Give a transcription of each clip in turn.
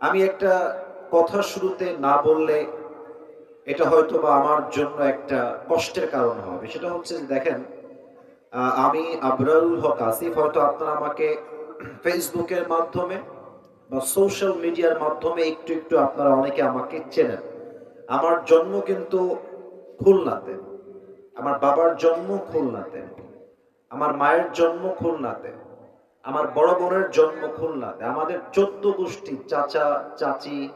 আমি একটা কথা শুরুতে না বললে এটা হয়তো বা আমার জন্য একটা কষ্টের কারণ হবে। সেটা হচ্ছে দেখেন আমি আবরারুল হক আসিফ, হয়তো আপনারা আমাকে ফেসবুকের মাধ্যমে বা সোশ্যাল মিডিয়ার মাধ্যমে একটু একটু আপনারা অনেকে আমাকে চেনেন। আমার জন্ম কিন্তু খুলনাতে। আমার বাবার জন্ম খুলনাতে। আমার মায়ের জন্ম খুলনাতে। আমার বড় বোনের জন্ম খুলনাতে। আমাদের চোদ্দ গোষ্ঠী, চাচা, চাচি,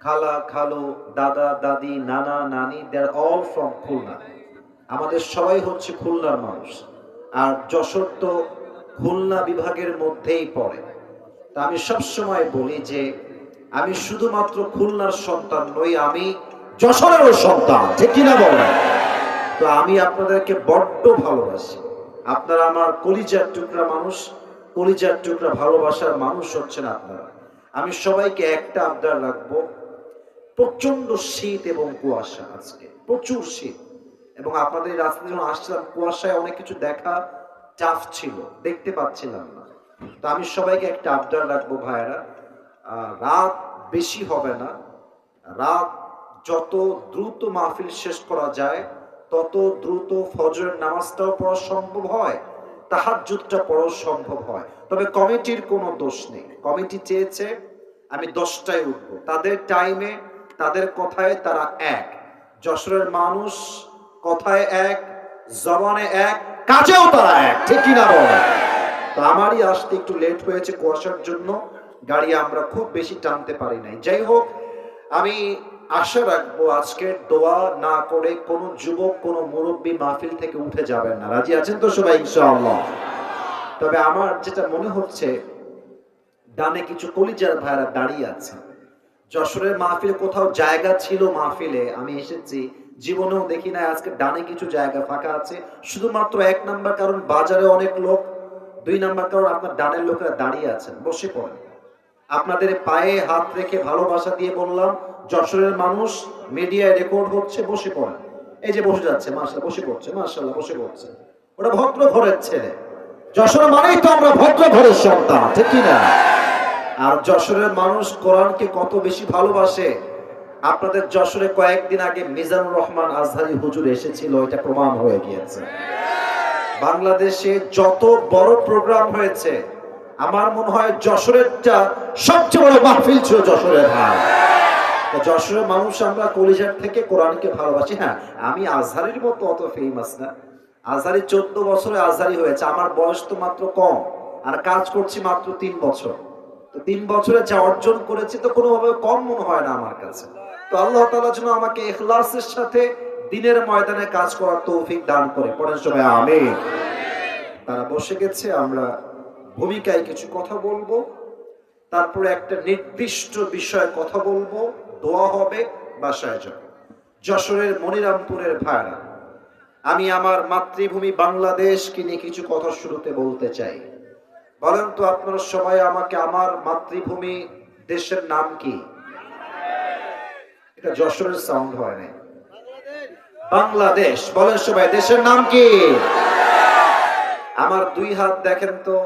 খালা, খালু, দাদা, দাদি, নানা, নানি দেয়ার অল ফ্রম খুলনা। আমাদের সবাই হচ্ছে খুলনার মানুষ। আর যশোর তো খুলনা বিভাগের মধ্যেই পড়ে। তা আমি সবসময় বলি যে, আমি শুধুমাত্র খুলনার সন্তান নই, আমি যশোরেরও সন্তান, ঠিক কিনা বলেন তো আমি আপনাদেরকে বড্ড ভালোবাসি। আপনারা আমার কলিজার টুকরা মানুষ কলিজার টুকরা ভালোবাসার মানুষ হচ্ছেন আপনারা। আমি সবাইকে একটা আবদার রাখব। প্রচণ্ড শীত এবং কুয়াশা আজকে। প্রচুর শীত। এবং আপনাদের রাস্তায় যখন আসছিলাম, কুয়াশায় অনেক কিছু দেখা টাফ ছিল। দেখতে পাচ্ছিলাম না। তো আমি সবাইকে একটা আবদার রাখব ভাইয়েরা। রাত বেশি হবে না। রাত যত দ্রুত মাহফিল শেষ করা যায়, তত দ্রুত ফজরের নামাজটাও পড়া সম্ভব হয়। তাহাজ্জুদটা পড়াও সম্ভব হয়। তবে কমিটির কোনো দোষ নেই। কমিটি চেয়েছে, আমি দশটায় উঠব। তাদের টাইমে তাদের কথায় তারা এক। যশোরের মানুষ কথায় এক, জবানে এক, কাজেও তারা এক। ঠিক বলে? তো আমারই আসতে একটু লেট হয়েছে কুয়াশার জন্য। গাড়ি আমরা খুব বেশি টানতে পারি নাই। যাই হোক, আমি আশা রাখব আজকের দোয়া না করে কোন যুবক, কোন মুরব্বী মাহফিল থেকে উঠে যাবেন না। রাজি আছেন তো সবাই তবে আমার যেটা মনে হচ্ছে, ডানে কিছু কলিজার ভাইরা দাঁড়িয়ে আছে। যশোরের মাহফিলে কোথাও জায়গা ছিল মাহফিলে, আমি এসেছি। জীবনেও দেখি না আজকে ডানে কিছু জায়গা ফাঁকা আছে। শুধুমাত্র এক নাম্বার কারণ, বাজারে অনেক লোক। দুই নাম্বার কারণ, আপনার ডানের লোকেরা দাঁড়িয়ে আছেন। বসে পড়েন। আপনাদের পায়ে হাত রেখে ভালোবাসা দিয়ে বললাম যশোরের মানুষ মিডিয়ায় রেকর্ড হচ্ছে বসে পড়েন এই যে বসে যাচ্ছে মার্শাল বসে পড়ছে মার্শাল্লাহ বসে পড়ছে। ওটা ভদ্র ঘরের ছেলে। যশোর মানেই তো আমরা ভদ্র ঘরের সন্তান, ঠিক কি না? আর যশোরের মানুষ কোরআনকে কত বেশি ভালোবাসে। আপনাদের যশোরে কয়েকদিন আগে মিজানুর রহমান আজহারি হুজুর এসেছিল, এটা প্রমাণ হয়ে গিয়েছে। বাংলাদেশে যত বড় প্রোগ্রাম হয়েছে, আমার মনে হয় যশোরেরটা সবচেয়ে বড় মাহফিল ছিল যশোরের তো যশোরের মানুষ আমরা কলিজার থেকে কোরআনকে ভালোবাসি। হ্যাঁ আমি আজহারের মতো অত ফেমাস না। আজহারি চোদ্দ বছরে আজহারি হয়েছে। আমার বয়স তো মাত্র কম। আর কাজ করছি মাত্র তিন বছর। তো তিন বছরে যা অর্জন করেছি তো কোনোভাবে কম মনে হয় না আমার কাছে। তো আল্লাহ তাআলা যেন আমাকে ইখলাসের সাথে দিনের ময়দানে কাজ করার তৌফিক দান করে। পরের সময় আমি তারা বসে গেছে, আমরা ভূমিকায় কিছু কথা বলব। তারপরে একটা নির্দিষ্ট বিষয়ে কথা বলব। দোয়া হবে, বাসায় যাবে। যশোরের মনিরামপুরের ভাড়া। আমি আমার মাতৃভূমি বাংলাদেশকে নিয়ে কিছু কথা শুরুতে বলতে চাই। বলেন তো আপনারা সবাই আমাকে আমার মাতৃভূমি দেশের নাম কি? এটা যশোরের সাউন্ড হয় না বাংলাদেশ, বলেন সবাই, দেশের নাম কি? আমার দুই হাত, দেখেন তো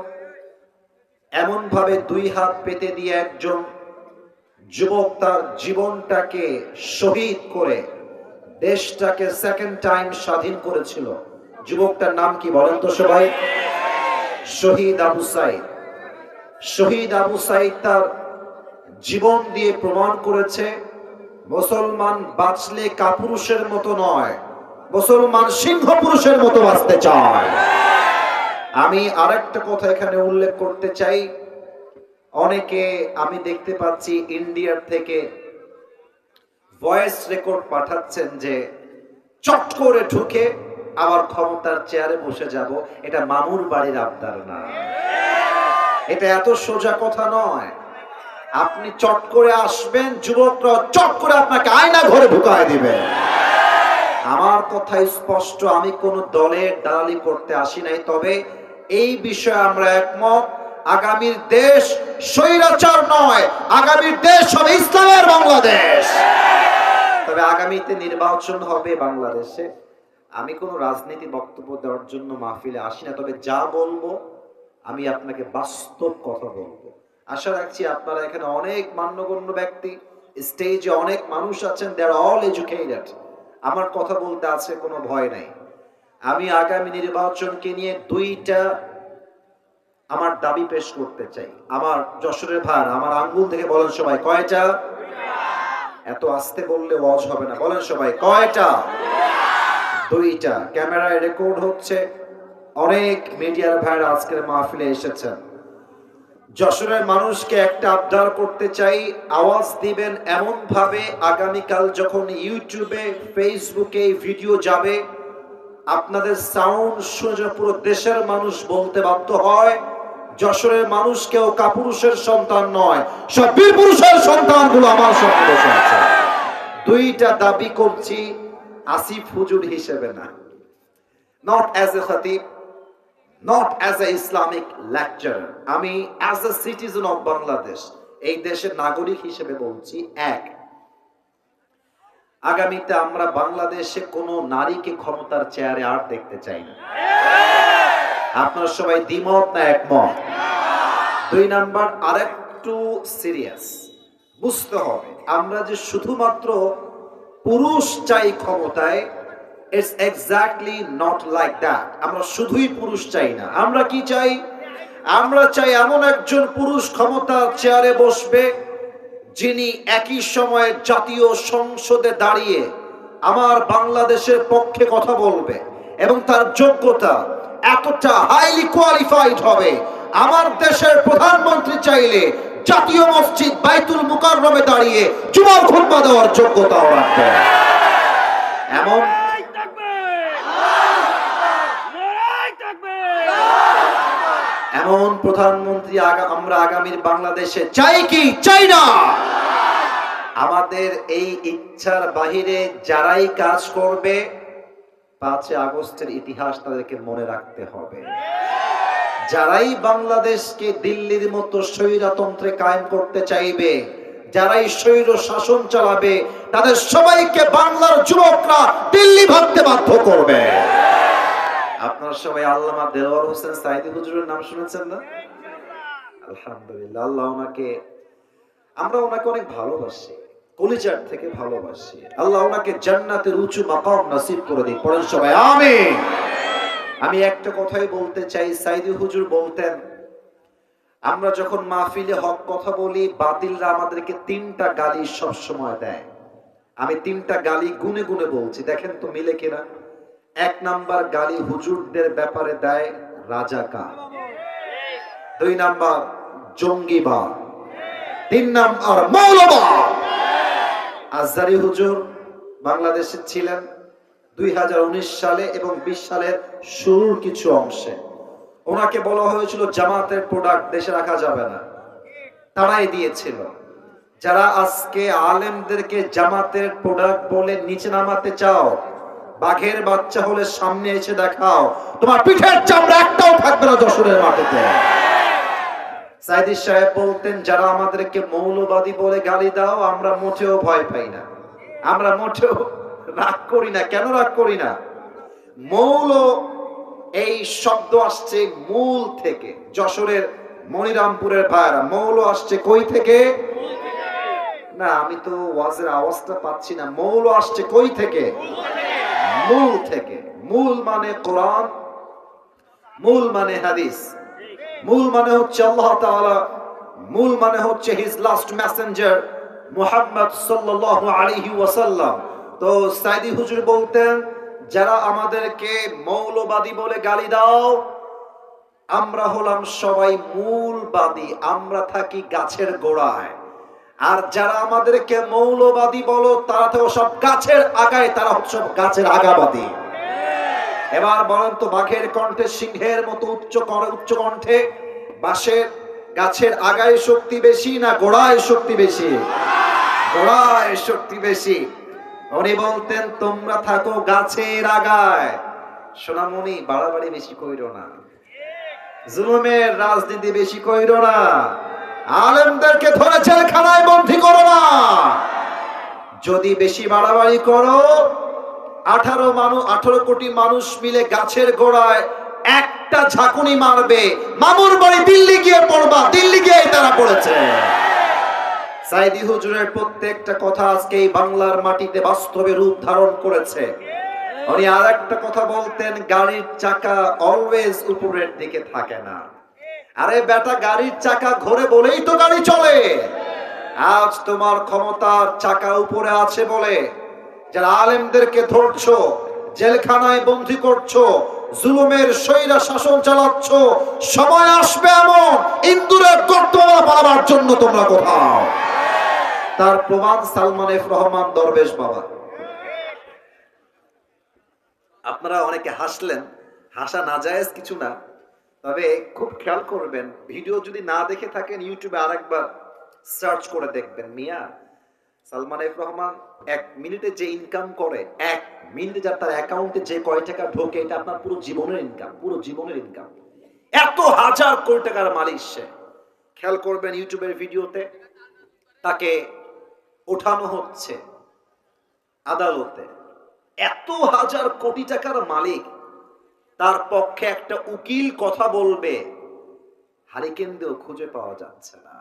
এমন ভাবে দুই হাত পেতে দিয়ে একজন যুবক তার জীবনটাকে শহীদ করে, দেশটাকে সেকেন্ড টাইম স্বাধীন করেছিল। যুবকটার নাম কি বলেন তো সবাই? শহীদ আবু সাইদ। শহীদ আবু সাইদ তার জীবন দিয়ে প্রমাণ করেছে, মুসলমান বাঁচলে কাপুরুষের মতো নয়, মুসলমান সিংহ পুরুষের মতো বাঁচতে চায়। আমি আরেকটা কথা এখানে উল্লেখ করতে চাই অনেকে আমি দেখতে পাচ্ছি ইন্ডিয়ার থেকে ভয়েস রেকর্ড পাঠাচ্ছেন যে চট করে ঢুকে আবার ক্ষমতার চেয়ারে বসে যাব। এটা মামুর বাড়ির আবদার না। এটা এত সোজা কথা নয়। আপনি চট করে আসবেন, যুবকরা চট করে আপনাকে আয়না ঘরে ঢুকায় দিবে। আমার কথা স্পষ্ট, আমি কোন দলের দালালি করতে আসি নাই, তবে এই বিষয়ে আমরা একমত। আগামীর দেশ স্বৈরাচার নয়, আগামীর দেশ হবে ইসলামের বাংলাদেশ। তবে আগামীতে নির্বাচন হবে বাংলাদেশে। আমি কোনো রাজনীতি বক্তব্য দেওয়ার জন্য মাহফিলে আসি না, তবে যা বলব আমি আপনাকে বাস্তব কথা বলব। আশা রাখছি আপনারা এখানে অনেক মান্যগণ্য ব্যক্তি, স্টেজে অনেক মানুষ আছেন দে আর অল এডুকেটেড আমার কথা বলতে আছে কোনো ভয় নাই। আমি আগামী নির্বাচনকে নিয়ে দুইটা আমার দাবি পেশ করতে চাই। আমার যশোরের ভার, আমার আঙ্গুল থেকে বলেন সবাই, কয়টা? এত আস্তে বললে ওয়াজ হবে না। বলেন সবাই, কয়টা? দুইটা। ক্যামেরায় রেকর্ড হচ্ছে, অনেক মিডিয়ার ভাইরা আজকের মাহফিলে এসেছেন। যশোরের মানুষকে একটা আবদার করতে চাই, আওয়াজ দিবেন এমন ভাবে আগামীকাল যখন ইউটিউবে, ফেসবুকে ভিডিও যাবে, আপনাদের সাউন্ড শুনে পুরো দেশের মানুষ বলতে বাধ্য হয় যশোরের মানুষ কেউ কাপুরুষের সন্তান নয়। সব বীর পুরুষের সন্তানগুলো আমার সঙ্গে দুইটা দাবি করছি, আসিফ হুজুর হিসেবে না। নট অ্যাজ এ খতিব not as a Islamic lecture আমি as a citizen of Bangladesh এই দেশের নাগরিক হিসেবে বলছি, এক। আগামীতে আমরা বাংলাদেশে কোনো নারীকে ক্ষমতার চেয়ারে আর দেখতে চাই না। আপনার সবাই দ্বিমত না একমত? দুই নাম্বার, আরেকটু সিরিয়াস বুঝতে হবে, আমরা যে শুধুমাত্র পুরুষ চাই ক্ষমতায় it's exactly not like that আমরা শুধুই পুরুষ চাই না। আমরা কি চাই? আমরা চাই এমন একজন পুরুষ ক্ষমতার চেয়ারে বসবে, যিনি একই সময়ে জাতীয় সংসদে দাঁড়িয়ে আমার বাংলাদেশের পক্ষে কথা বলবে এবং তার যোগ্যতা এতটা হাইলি কোয়ালিফাইড হবে। আমার দেশের প্রধানমন্ত্রী চাইলে জাতীয় মসজিদ বাইতুল মুকাররমে দাঁড়িয়ে জুমার খুতবা দেওয়ার যোগ্যতা রাখবে। এমন! এমন প্রধানমন্ত্রী আমরা আগামীর বাংলাদেশে চাই কি? চাই না। আমাদের এই ইচ্ছার বাহিরে যারাই কাজ করবে পাঁচই আগস্টের ইতিহাস তাদেরকে মনে রাখতে হবে। যারাই বাংলাদেশকে দিল্লির মতো স্বৈরতন্ত্রে কায়েম করতে চাইবে, যারাই স্বৈর শাসন চালাবে, তাদের সবাইকে বাংলার যুবকরা দিল্লি ভাবতে বাধ্য করবে। আপনার সবাই আল্লামা দেওয়ার হোসেন সাইদি হুজুরের নাম শুনেছেন না? আলহামদুলিল্লাহ, আল্লাহ ওনাকে আমরা ওনাকে অনেক ভালোবাসি। কলিজার থেকে ভালোবাসি। আল্লাহ ওনাকে জান্নাতের উঁচু মাকাম নসিব করে দিই পড়েন সবাই, আমিন। আমি একটা কথাই বলতে চাই, সাইদি হুজুর বলতেন, আমরা যখন মাহফিলে হক কথা বলি, বাতিলরা আমাদেরকে তিনটা গালি সব সময় দেয়। আমি তিনটা গালি গুনে গুনে বলছি, দেখেন তো মিলে কিনা। এক নাম্বার গালি হুজুরদের ব্যাপারে দেয় রাজাকা দুই নাম্বার, জঙ্গিবাদ। তিন নাম্বার, মৌলবাদ। আজহারি হুজুর বাংলাদেশে ছিলেন দুই সালে এবং বিশ সালের শুরুর কিছু অংশে। ওনাকে বলা হয়েছিল, জামাতের প্রোডাক্ট দেশে রাখা যাবে না। তারাই দিয়েছিল। যারা আজকে আলেমদেরকে জামাতের প্রোডাক্ট বলে নিচে নামাতে চাও, বাঘের বাচ্চা হলে সামনে এসে দেখাও, তোমার পিঠের চামড়া একটাও থাকবে না যশোরের মাটিতে। সাইদি সাহেব বলতেন, যারা আমাদেরকে মৌলবাদী বলে গালি দাও, আমরা মোটেও ভয় পাই না। আমরা মোটেও রাগ করি না। কেন রাগ করি না? মৌল এই শব্দ আসছে মূল থেকে, যশোরের মনিরামপুরের ভাইরা মৌল আসছে কই থেকে? না, আমি তো ওয়াজের আওয়াজটা পাচ্ছি না। মৌল আসছে কই থেকে? মূল থেকে। মূল মানে কোরআন, মূল মানে হাদিস। মূল মানে হচ্ছে আল্লাহ তাআলা, মূল মানে হচ্ছে হিজ লাস্ট মেসেঞ্জার মুহাম্মদ সাল্লাল্লাহু আলাইহি ওয়াসাল্লাম। তো সাইদি হুজুর বলতেন, যারা আমাদেরকে মৌলবাদী বলে গালি দাও, আমরা হলাম সবাই মূলবাদী, আমরা থাকি গাছের গোড়ায়। আর যারা আমাদেরকে মৌলবাদী বলো, তারা তো সব গাছের আগায়, তারা হচ্ছে গাছের আগাবাদী। এবার বলেন তো বাঘের কণ্ঠে, সিংহের মতো উচ্চ উচ্চ কণ্ঠে, বাঁশের গাছের আগায় শক্তি বেশি না গোড়ায় শক্তি বেশি? গোড়ায় শক্তি বেশি। উনি বলতেন, তোমরা থাকো গাছের আগায়। সোনামণি, বাড়াবাড়ি বেশি কইরো না। জুলুমের রাজনীতি বেশি কইরো না। আলেমদেরকে ধরে জেলখানায় বন্দী করো না। যদি বেশি বাড়াবাড়ি করো আঠারো মানুষ আঠারো কোটি মানুষ মিলে গাছের গোড়ায় একটা ঝাঁকুনি মারবে। মামুর বাড়ি দিল্লি গিয়ে পড়বা, দিল্লি গিয়ে তারা পড়েছে। সাইদি হুজুরের প্রত্যেকটা কথা আজকে এই বাংলার মাটিতে বাস্তবে রূপ ধারণ করেছে। উনি আর একটা কথা বলতেন, গাড়ির চাকা অলওয়েজ উপরের দিকে থাকে না। আরে বেটা, গাড়ির চাকা ঘোরে বলেই তো গাড়ি চলে। আজ তোমার ক্ষমতার চাকা উপরে আছে বলে যারা আলেমদেরকে ধরছো, জেলখানায় বন্দি করছ, জুলুমের সৈরা শাসন চালাচ্ছ, সময় আসবে এমন, ইন্দুরের কর্তব্য পালাবার জন্য তোমরা কোথাও। তার প্রমাণ সালমান এফ রহমান দরবেশ বাবা। আপনারা অনেকে হাসলেন, হাসা না জায়েজ কিছু না, তবে খুব খেয়াল করবেন, ভিডিও যদি না দেখে থাকেন, ইউটিউবে আরেকবার সার্চ করে দেখবেন। মিয়া, সালমান এফ রহমান এক মিনিটে যে ইনকাম করে, এক মিনিটে যার তার অ্যাকাউন্টে যে কয় টাকা ঢোকে, এটা আপনার পুরো জীবনের ইনকাম পুরো জীবনের ইনকাম এত হাজার কোটি টাকার মালিক সে। খেয়াল করবেন ইউটিউবের ভিডিওতে, তাকে ওঠানো হচ্ছে আদালতে। এত হাজার কোটি টাকার মালিক, তার পক্ষে একটা উকিল কথা বলবে, হারিকেন দিয়েও খুঁজে পাওয়া যাচ্ছে না।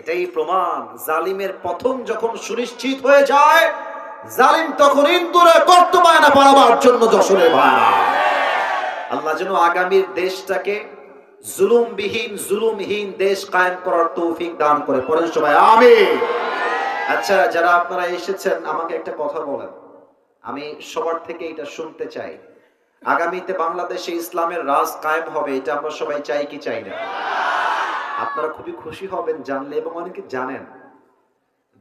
এটাই প্রমাণ, জালিমের পতন যখন সুনিশ্চিত হয়ে যায়, জালিম তখন ইন্দুরে করতে পায় না জন্য যশোরের ভাড়া আল্লাহ যেন আগামীর দেশটাকে জুলুমবিহীন, জুলুমহীন দেশ কায়েম করার তৌফিক দান করে। পরের আমি আচ্ছা যারা আপনারা এসেছেন, আমাকে একটা কথা বলেন। আমি সবার থেকে এটা শুনতে চাই। আগামীতে বাংলাদেশে ইসলামের রাজ কায়েম হবে, এটা আমরা সবাই চাই কি চাই না? আপনারা খুবই খুশি হবেন জানলে এবং অনেকে জানেন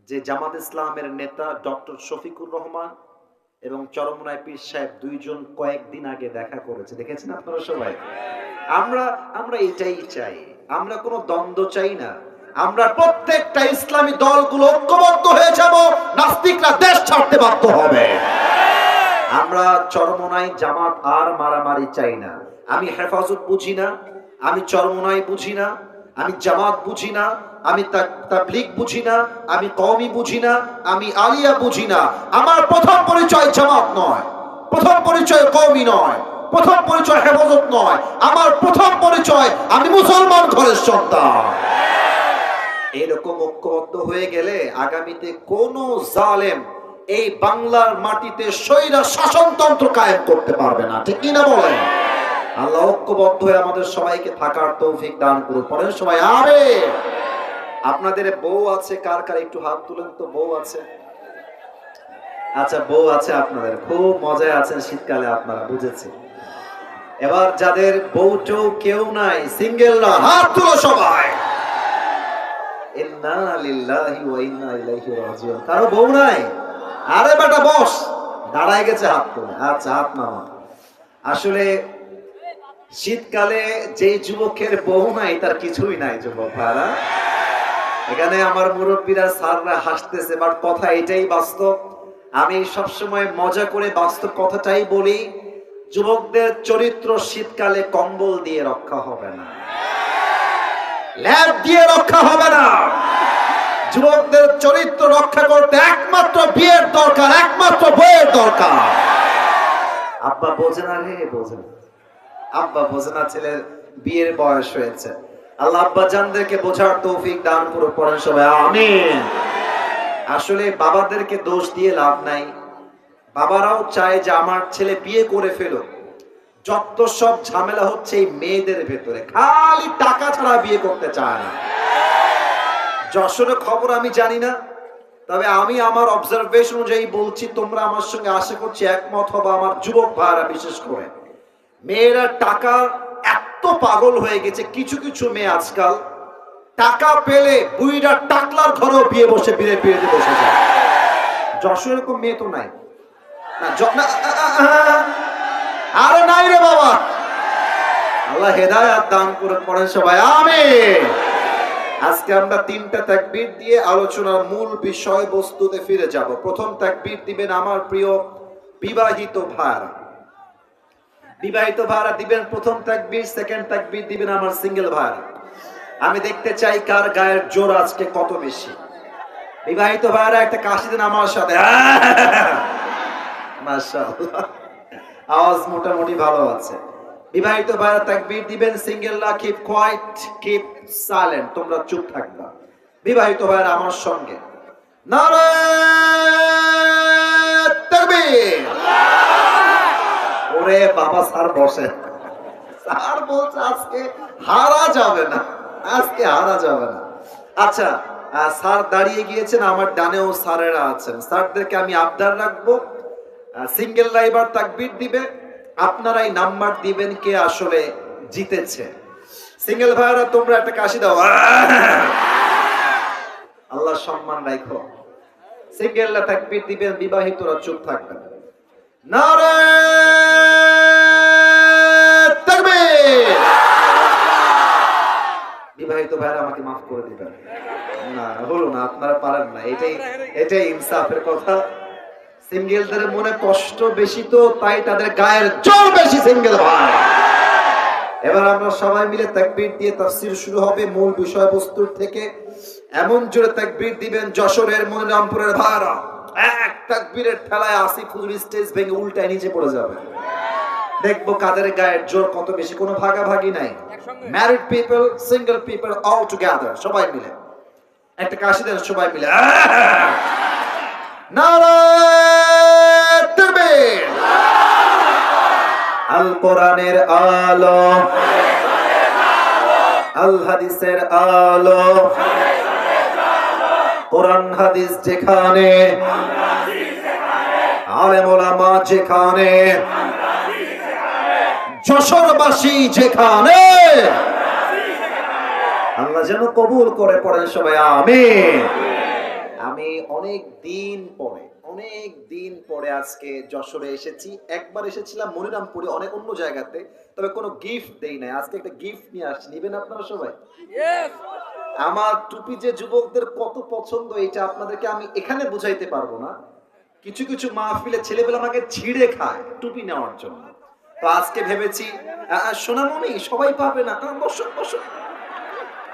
যে জামাত ইসলামের নেতা ডক্টর শফিকুর রহমান এবং চরমনায় পীর সাহেব দুইজন কয়েকদিন আগে দেখা করেছে। দেখেছেন আপনারা সবাই? আমরা আমরা এটাই চাই। আমরা কোনো দ্বন্দ্ব চাই না। আমরা প্রত্যেকটা ইসলামী দলগুলো ঐক্যবদ্ধ হয়ে যাব, নাস্তিকরা দেশ ছাড়তে বাধ্য হবে। আমরা চরমনাই জামাত আর মারামারি চাই না। আমি হেফাজত বুঝি না, আমি চরমনাই বুঝি না। আমি জামাত বুঝি না, আমি তা- তাবলিগ বুঝি না, আমি কওমি বুঝি না, আমি আলিয়া বুঝি না। আমার প্রথম পরিচয় জামাত নয়, প্রথম পরিচয় কওমি নয়, প্রথম পরিচয় হেফাজত নয়। আমার প্রথম পরিচয়, আমি মুসলমান ঘরের সন্তান। এরকম ঐক্যবদ্ধ হয়ে গেলে আগামীতে কোন জালেম এই বাংলার মাটিতে স্বৈরা শাসনতন্ত্র কায়েম করতে পারবে না। ঠিক কিনা বলেন? আল্লাহ ঐক্যবদ্ধ হয়ে আমাদের সবাইকে থাকার তৌফিক দান করুন। পরের সবাই আরে আপনাদের বউ আছে, কার কার? একটু হাত তুলেন তো, বউ আছে। আচ্ছা বউ আছে আপনাদের। খুব মজায় আছেন শীতকালে আপনারা, বুঝেছি। এবার যাদের বউটো কেউ নাই, সিঙ্গেল না হাত তুলো সবাই। কারও বউ নাই? আরে বেটা, বস। দাঁড়ায় গেছে হাত তুলে। আচ্ছা হাত নামা আসলে শীতকালে যে যুবকের বউ নাই, তার কিছুই নাই, যুবক এখানে আমার মুরব্বীরা, স্যাররা হাসতেছে বাট কথা এটাই বাস্তব। আমি সবসময় মজা করে বাস্তব কথাটাই বলি, যুবকদের চরিত্র শীতকালে কম্বল দিয়ে রক্ষা হবে না। ল্যাব দিয়ে রক্ষা হবে না। যুবকদের চরিত্র রক্ষা করতে একমাত্র বিয়ের দরকার, একমাত্র বইয়ের দরকার। আব্বা বোঝে না রে, বোঝে না। আব্বা বোঝে না ছেলের বিয়ের বয়স হয়েছে। আল্লাহ আব্বা জানদেরকে বোঝার তৌফিক দান করে পড়েন সবাই, আমিন। আসলে বাবাদেরকে দোষ দিয়ে লাভ নাই। বাবারাও চায় যে আমার ছেলে বিয়ে করে ফেলো যত সব ঝামেলা হচ্ছে এই মেয়েদের ভেতরে, খালি টাকা ছাড়া বিয়ে করতে চায় না। যশোরের খবর আমি জানি না, তবে আমি আমার অবজারভেশন অনুযায়ী বলছি, তোমরা আমার সঙ্গে আশা করছি একমত হবে আমার যুবক ভাইরা বিশেষ করে। মেয়েরা টাকা এত পাগল হয়ে গেছে, কিছু কিছু মেয়ে আজকাল টাকা পেলে বুইরা টাকলার ঘরেও বিয়ে বসে, বিয়ে বিয়েতে বসে যায়। যশোর এরকম মেয়ে তো নাই। না আরে নাই রে বাবা। আল্লাহ হেদায়াত দান করে পড়েন সবাই আমি আজকে আমরা তিনটা তাকবীর দিয়ে আলোচনার মূল বিষয়বস্তুতে ফিরে যাব। প্রথম তাকবীর দিবেন আমার প্রিয় বিবাহিত ভাইরা। বিবাহিত ভাইরা দিবেন, প্রথম তাকবীর সেকেন্ড তাকবীর দিবেন আমার সিঙ্গেল ভাইরা আমি দেখতে চাই কার গায়ের জোর আজকে কত বেশি। বিবাহিত ভাইরা একটা কাশি দেন আমার সাথে। আওয়াজ মোটামুটি ভালো আছে। বিবাহিত ভাইরা তাকবীর দিবেন সিঙ্গেল সিঙ্গেলরা কিপ কোয়াইট কিপ সাইলেন্ট তোমরা চুপ থাকবা। বিবাহিত ভাইরা আমার সঙ্গে। নারায়ণ তাকবীর। ওরে বাবা, স্যার বসে। স্যার বলছে, আজকে হারা যাবে না, আজকে হারা যাবে না। আচ্ছা স্যার দাঁড়িয়ে গিয়েছেন, আমার ডানেও স্যারেরা আছেন। স্যারদেরকে আমি আবদার রাখব। সিঙ্গেল রাইবার তাকবির দিবে। আপনারাই নাম্বার দিবেন কে আসলে জিতেছে। সিঙ্গেল ভাইরা তোমরা একটা কাশি দাও। আল্লাহ সম্মান রাখো। সিঙ্গেলরা তাকবির দিবেন, বিবাহিতরা চুপ থাকবেন। নারায়ণ তাকবীর। বিবাহিত ভাইরা আমাকে মাফ করে দিবেন। না, হলো না, আপনারা পারেন না। এটাই এটাই ইনসাফের কথা। সিঙ্গেলদের মনে এবার আমরা সবাই মিলে দিয়ে শুরু হবে মূল বিষয়বস্তুর থেকে। এমন জোরে তাকবীর দিবেন যশোরের মনিরামপুরের ভাইরা। এক তাকবীরের ঠেলায় আসিফ হুজুর স্টেজ ভেঙে উল্টায় নিচে পড়ে যাবে। দেখব কাদের গায়ের জোর কত বেশি কোনো ভাগাভাগি নাই। Married people single people all together সবাই মিলে। একটা কাশি দেন সবাই মিলে। আল কোরআনের আলো। আল হাদিসের আলো। কোরআন হাদিস যেখানে আলেম যেখানে যশোরবাসী যেখানে আল্লাহ যেন কবুল করে পড়েন সবাই আমিন। আমি অনেক দিন পরে অনেক দিন পরে আজকে যশোরে এসেছি। একবার এসেছিলাম মনিরামপুরে অনেক অন্য জায়গাতে তবে কোনো গিফট দেই নাই। আজকে একটা গিফট নিয়ে আসছি। নিবেন আপনারা সবাই? আমার টুপি যে যুবকদের কত পছন্দ এটা আপনাদেরকে আমি এখানে বুঝাইতে পারব না। কিছু কিছু মাহফিলে ছেলেবেলা আমাকে ছিঁড়ে খায় টুপি নেওয়ার জন্য। তো আজকে ভেবেছি সোনামণি, সবাই পাবে না। বসো বসো।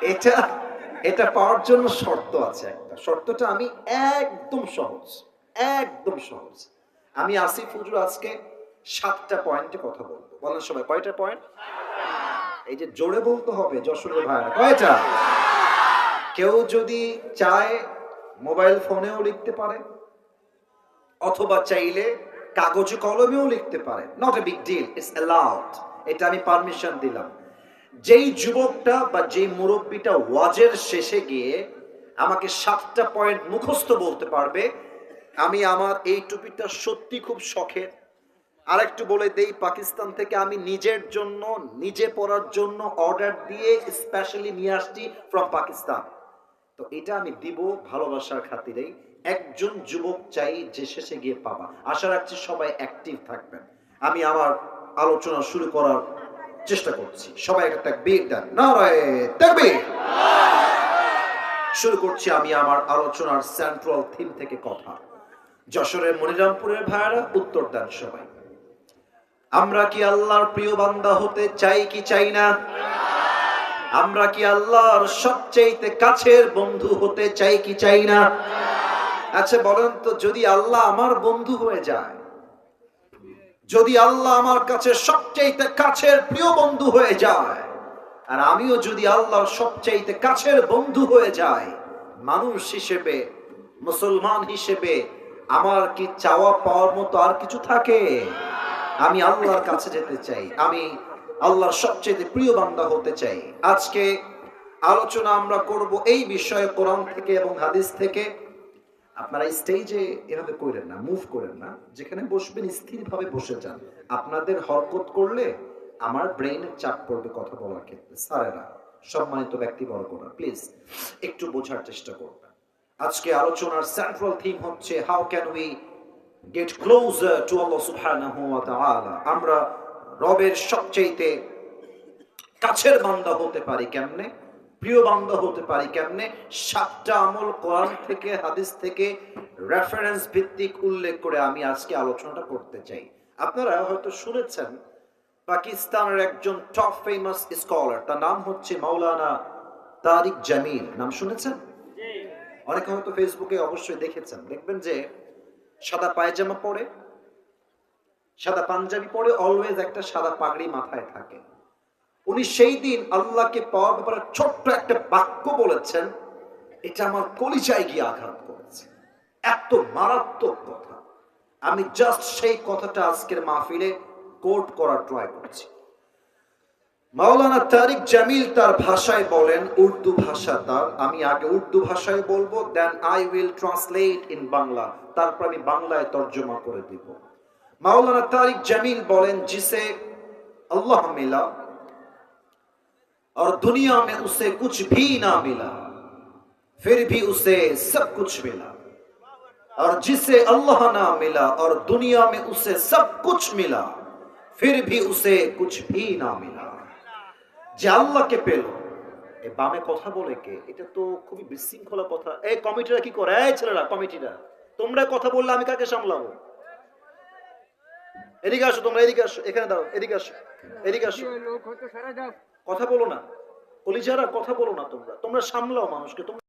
এটা এটা পাওয়ার জন্য শর্ত আছে একটা। শর্তটা আমি একদম সহজ একদম সহজ। আমি আসিফ হুজুর আজকে সাতটা পয়েন্টে কথা বলব। বলেন সবাই, কয়টা পয়েন্ট? এই যে জোরে বলতে হবে, যশোরের ভাইরা। কয়টা? কেউ যদি চায়, মোবাইল ফোনেও লিখতে পারে। অথবা চাইলে কাগজে কলমেও লিখতে পারে। Not a big deal it's allowed এটা আমি পারমিশন দিলাম। যেই যুবকটা বা যেই মুরব্বীটা ওয়াজের শেষে গিয়ে আমাকে সাতটা পয়েন্ট মুখস্থ বলতে পারবে, আমি আমার এই টুপিটা সত্যি খুব শখের। আর একটু বলে দেই, পাকিস্তান থেকে আমি নিজের জন্য, নিজে পড়ার জন্য অর্ডার দিয়ে স্পেশালি নিয়ে আসছি ফ্রম পাকিস্তান। তো এটা আমি দিব ভালোবাসার খাতিরেই। একজন যুবক চাই যে শেষে গিয়ে পাবা। আশা রাখছি সবাই অ্যাক্টিভ থাকবেন। আমি আমার আলোচনা শুরু করার চেষ্টা করছি। সবাই একটা তাকবীর দেন। নারায়ে তাকবীর! শুরু করছি আমি আমার আলোচনার সেন্ট্রাল থিম থেকে কথা। যশোরের মনিরামপুরের ভাইয়ারা উত্তর দেন সবাই। আমরা কি আল্লাহর প্রিয় বান্দা হতে চাই কি চাই না? আমরা কি আল্লাহর সবচেয়ে কাছের বন্ধু হতে চাই কি চাই না? আচ্ছা বলেন তো, যদি আল্লাহ আমার বন্ধু হয়ে যায়, যদি আল্লাহ আমার কাছে সবচেয়ে কাছের প্রিয় বন্ধু হয়ে যায়, আর আমিও যদি আল্লাহর সবচেয়ে কাছের বন্ধু হয়ে যাই, মানুষ হিসেবে, মুসলমান হিসেবে, আমার কি চাওয়া পাওয়ার মতো আর কিছু থাকে? আমি আল্লাহর কাছে যেতে চাই, আমি আল্লাহর সবচেয়ে প্রিয় বান্দা হতে চাই। আজকে আলোচনা আমরা করব এই বিষয়ে কোরআন থেকে এবং হাদিস থেকে। আপনারা স্টেজে এভাবে করেন না মুভ করেন না, যেখানে বসবেন স্থিরভাবে বসে যান। আপনাদের হরকত করলে আমার ব্রেইনের চাপ পড়বে কথা বলার ক্ষেত্রে। স্যারেরা, সম্মানিত ব্যক্তি ব্যক্তিবর্গরা প্লিজ একটু বোঝার চেষ্টা করবেন। আজকে আলোচনার সেন্ট্রাল থিম হচ্ছে how can we get closer to Allah সুবহানাহু ওয়া তাআলা আমরা রবের সবচেয়ে কাছের বান্দা হতে পারি কেমনে? প্রিয় বান্দা হতে পারি কেমনে? সাতটা আমল কোরআন থেকে, হাদিস থেকে রেফারেন্স ভিত্তিক উল্লেখ করে আমি আজকে আলোচনাটা করতে চাই। আপনারা হয়তো শুনেছেন, পাকিস্তানের একজন টপ ফেমাস স্কলার তার নাম হচ্ছে মাওলানা তারিক জামিল। নাম শুনেছেন? অনেকে হয়তো ফেসবুকে অবশ্যই দেখেছেন। দেখবেন যে সাদা পায়জামা পরে, সাদা পাঞ্জাবি পরে অলওয়েজ একটা সাদা পাগড়ি মাথায় থাকে। উনি সেই দিন আল্লাহকে পাওয়ার ব্যাপারে ছোট্ট একটা বাক্য বলেছেন, এটা আমার কলিচায় গিয়ে আঘাত করেছে। এত মারাত্মক কথা। আমি জাস্ট সেই কথাটা আজকের মাহফিলে কোর্ট করার ট্রাই করছি। মাওলানা তারিক জামিল তার ভাষায় বলেন, উর্দু ভাষা তার, আমি আগে উর্দু ভাষায় বলব then I will translate in Bangla, তারপর আমি বাংলায় তর্জমা করে দিব। মাওলানা তারিক জামিল বলেন, জিসে, আল্লাহ মিলা और दुनिया में उसे कुछ भी ना मिला फिर भी उसे सब कुछ मिला और जिसे अल्लाह ना मिला और दुनिया में उसे सब कुछ मिला फिर भी उसे कुछ भी ना मिला যে আল্লাহকে পেল এ বামে কথা বলে কে এটা তো খুবই বিশৃঙ্খলা কথা এই কমিটিরা কি করে এই ছেলেরা কমিটিরা তোমরা কথা বললে আমি কাকে সামলাবো এদিকে আসো তোমরা এদিকে আসো এখানে দাও এদিকে আসো এদিকে আসো লোক হতো সারা দাও কথা বলো না। কলিজারা কথা বলো না তোমরা। তোমরা সামলাও মানুষকে। তোমরা